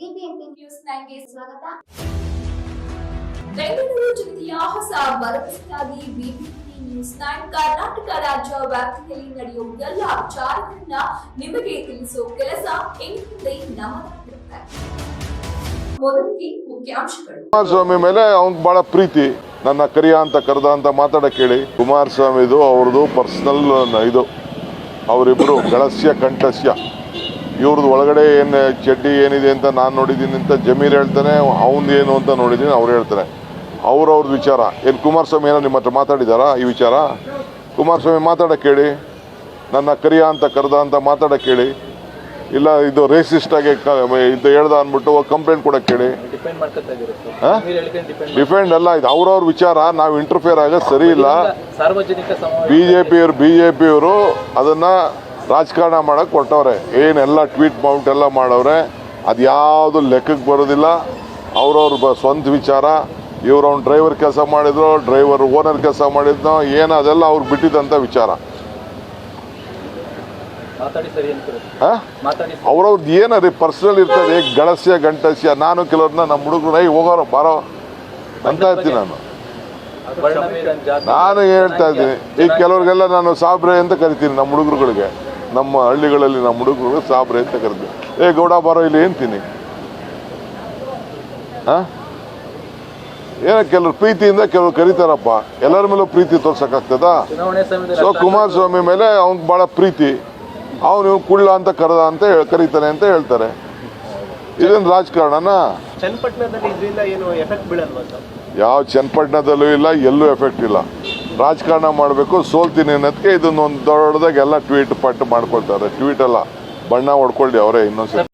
BBMP news ನೈನ್ಗೆ ಸ್ವಾಗತ. ಬೆಂಗಳೂರು ಜಿಲ್ಲೆಯ ಹೊಸ ಭರವಸೆಯಾಗಿ ಬಿಬಿಎಂಪಿ ನ್ಯೂಸ್ ನೈನ್ ಕರ್ನಾಟಕ ರಾಜ್ಯ ವ್ಯಾಪ್ತಿಯಲ್ಲಿ ನಡೆಯುವ ಎಲ್ಲ ವಿಚಾರಗಳನ್ನ ನಿಮಗೆ ತಿಳಿಸುವ ಕೆಲಸ ಮುಖ್ಯಾಂಶಗಳು. ಕುಮಾರಸ್ವಾಮಿ ಮೇಲೆ ಅವ್ನ್ ಬಹಳ ಪ್ರೀತಿ. ನನ್ನ ಕರಿಯ ಅಂತ ಕರೆದ ಅಂತ ಮಾತಾಡಕ್ ಹೇಳಿ ಕುಮಾರಸ್ವಾಮಿದು ಅವ್ರದ್ದು ಪರ್ಸನಲ್ ಇದು. ಅವರಿಬ್ರು ಗಳಸ್ಯ ಕಂಠಸ್ಯ. ಇವ್ರದ್ದು ಒಳಗಡೆ ಏನು ಚಡ್ಡಿ ಏನಿದೆ ಅಂತ ನಾನು ನೋಡಿದ್ದೀನಿ ಅಂತ ಜಮೀರ್ ಹೇಳ್ತಾನೆ ಅವ್ನು ಏನು ಅಂತ ನೋಡಿದ್ದೀನಿ ಅವ್ರು ಹೇಳ್ತಾರೆ. ಅವ್ರವ್ರದ್ದು ವಿಚಾರ. ಏನು ಕುಮಾರಸ್ವಾಮಿ ಏನೋ ನಿಮ್ಮ ಹತ್ರ ಮಾತಾಡಿದಾರಾ ಈ ವಿಚಾರ? ಕುಮಾರಸ್ವಾಮಿ ಮಾತಾಡೋಕ್ಕೆ ಕೇಳಿ. ನನ್ನ ಕರಿಯ ಅಂತ ಕರೆದ ಅಂತ ಮಾತಾಡೋಕ್ಕೆ ಹೇಳಿ ಇಲ್ಲ ಇದು ರೇಸಿಸ್ಟಾಗಿ ಇದು ಹೇಳ್ದ ಅಂದ್ಬಿಟ್ಟು ಕಂಪ್ಲೇಂಟ್ ಡಿಪೆಂಡ್ ಹೇಳಿಕೆ ಡಿಪೆಂಡ್ ಡಿಫೆಂಡ್ ಅಲ್ಲ ಇದು ಅವ್ರವ್ರ ವಿಚಾರ ನಾವು ಇಂಟರ್ಫಿಯರ್ ಆಗೋದು ಸರಿ ಇಲ್ಲ. ಬಿ ಜೆ ಪಿಯವರು ಬಿ ಜೆ ಪಿಯವರು ಅದನ್ನ ರಾಜಕಾರಣ ಮಾಡೋಕ್ಕೆ ಕೊಟ್ಟವ್ರೆ ಏನೆಲ್ಲ ಟ್ವೀಟ್ ಮೌಂಟ್ ಎಲ್ಲ ಮಾಡವ್ರೆ ಅದು ಯಾವುದು ಲೆಕ್ಕಕ್ಕೆ ಬರೋದಿಲ್ಲ. ಅವ್ರವ್ರ ಬ ಸ್ವಂತ ವಿಚಾರ. ಇವ್ರು ಅವ್ನು ಡ್ರೈವರ್ ಕೆಲಸ ಮಾಡಿದ್ರು ಡ್ರೈವರ್ ಓನರ್ ಕೆಲಸ ಮಾಡಿದ್ನೋ ಏನು ಅದೆಲ್ಲ ಅವ್ರು ಬಿಟ್ಟಿದ್ದಂಥ ವಿಚಾರ. ಅವ್ರವ್ರದ್ದು ಸರಿ ರೀ ಪರ್ಸನಲ್ ಇರ್ತದೆ ಗಳಸ್ಯ ಗಂಟಸ್ಯ ನಾನು ಕೆಲವ್ರನ್ನ ನಮ್ಮ ಹುಡುಗರು ಐ ಹೋಗೋರು ಬಾರೋ. ಅಂತ ಇರ್ತೀನಿ ನಾನು. ನಾನು ಹೇಳ್ತಾ ಇದ್ದೀನಿ. ಈಗ ಕೆಲವ್ರಿಗೆಲ್ಲ ನಾನು ಸಾಬ್ರೆ ಅಂತ ಕರಿತೀನಿ ನಮ್ಮ ಹುಡುಗರುಗಳಿಗೆ. ನಮ್ಮ ಹಳ್ಳಿಗಳಲ್ಲಿ ನಮ್ಮ ಹುಡುಗರು ಸಾಬ್ರೆ ಅಂತ ಕರಿತೀವಿ ಏ ಗೌಡ ಬಾರೋ ಇಲ್ಲಿ ತಿನ್ನಿ? ಹಾಂ ಏನೋ ಕೆಲವ್ರು ಪ್ರೀತಿಯಿಂದ ಕೆಲವ್ರು ಕರೀತಾರಪ್ಪ. ಎಲ್ಲರ ಮೇಲೂ ಪ್ರೀತಿ ತೋರ್ಸಕ್ಕಾಗ್ತದಾ? ಸೊ ಕುಮಾರಸ್ವಾಮಿ ಮೇಲೆ ಅವ್ನಿಗೆ ಭಾಳ ಪ್ರೀತಿ. ಅವನು ಇವ್ನು ಕುಳ್ಳ ಅಂತ ಕರೆದ ಅಂತ ಹೇಳ್- ಕರೀತಾನೆ ಅಂತ ಹೇಳ್ತಾರೆ. ಇದೇನು ರಾಜಕಾರಣನಾ? ಏನು ಯಾವ ಚನ್ನಪಟ್ಟಣದಲ್ಲೂ ಇಲ್ಲ ಎಲ್ಲೂ ಎಫೆಕ್ಟ್ ಇಲ್ಲ. ರಾಜಕಾರಣ ಮಾಡಬೇಕು, ಸೋಲ್ತೀನಿ ಅನ್ನೋದಕ್ಕೆ ಇದನ್ನೊಂದು ದೊಡ್ಡದಾಗಿ ಎಲ್ಲ ಟ್ವೀಟ್ ಪಟ್ಟು ಮಾಡ್ಕೊಳ್ತಾರೆ. ಟ್ವೀಟ್ ಅಲ್ಲ, ಬಣ್ಣ ಹೊಡ್ಕೊಳ್ಳಿ ಅವರೇ ಇನ್ನೊಂದ್ಸರಿ